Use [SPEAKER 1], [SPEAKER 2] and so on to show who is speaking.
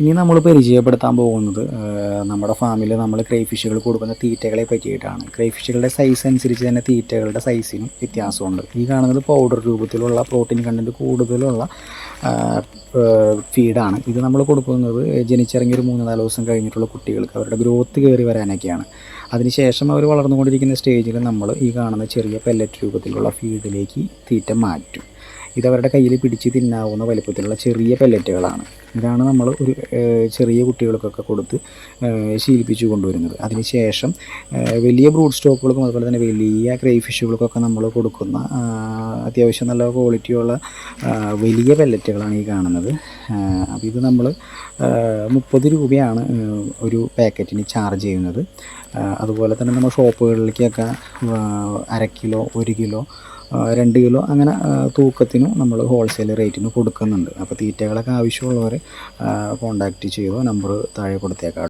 [SPEAKER 1] ഇനി നമ്മൾ പരിചയപ്പെടുത്താൻ പോകുന്നത് നമ്മുടെ ഫാമിൽ നമ്മൾ ക്രൈഫിഷുകൾ കൊടുക്കുന്ന തീറ്റകളെ പറ്റിയിട്ടാണ്. ക്രൈഫിഷുകളുടെ സൈസ് അനുസരിച്ച് തന്നെ തീറ്റകളുടെ സൈസിനും വ്യത്യാസമുണ്ട്. ഈ കാണുന്നത് പൗഡർ രൂപത്തിലുള്ള പ്രോട്ടീൻ കണ്ടന്റ് കൂടുതലുള്ള ഫീഡാണ് ഇത് നമ്മൾ കൊടുക്കുന്നത് ജനിച്ചിറങ്ങിയൊരു മൂന്ന് നാല് ദിവസം കഴിഞ്ഞിട്ടുള്ള കുട്ടികൾക്ക്. അവരുടെ ഗ്രോത്ത് കയറി വരാനൊക്കെയാണ്. അതിനുശേഷം അവർ വളർന്നുകൊണ്ടിരിക്കുന്ന സ്റ്റേജിൽ നമ്മൾ ഈ കാണുന്ന ചെറിയ പെല്ലറ്റ് രൂപത്തിലുള്ള ഫീഡിലേക്ക് തീറ്റ മാറ്റും. ഇതവരുടെ കയ്യിൽ പിടിച്ച് തിന്നാവുന്ന വലിപ്പത്തിലുള്ള ചെറിയ പെല്ലറ്റുകളാണ് ഇതാണ് നമ്മൾ ഒരു ചെറിയ കുട്ടികൾക്കൊക്കെ കൊടുത്ത് ശീലിപ്പിച്ചു കൊണ്ടുവരുന്നത്. അതിനുശേഷം വലിയ ബ്രൂഡ് സ്റ്റോക്കുകൾക്കും അതുപോലെ തന്നെ വലിയ ക്രൈ ഫിഷുകൾക്കൊക്കെ നമ്മൾ കൊടുക്കുന്ന അത്യാവശ്യം നല്ല ക്വാളിറ്റിയുള്ള വലിയ പെല്ലറ്റുകളാണ് ഈ കാണുന്നത്. അപ്പോൾ ഇത് നമ്മൾ മുപ്പത് രൂപയാണ് ഒരു പാക്കറ്റിന് ചാർജ് ചെയ്യുന്നത്. അതുപോലെ തന്നെ നമ്മൾ ഷോപ്പുകളിലേക്കൊക്കെ അര കിലോ ഒരു കിലോ രണ്ട് കിലോ അങ്ങനെ തൂക്കത്തിനും നമ്മൾ ഹോൾസെയിൽ റേറ്റിന് കൊടുക്കുന്നുണ്ട്. അപ്പോൾ തീറ്റകളൊക്കെ ആവശ്യമുള്ളവർ കോണ്ടാക്റ്റ് ചെയ്യുക നമ്പർ താഴെ കൊടുത്തേക്കാം.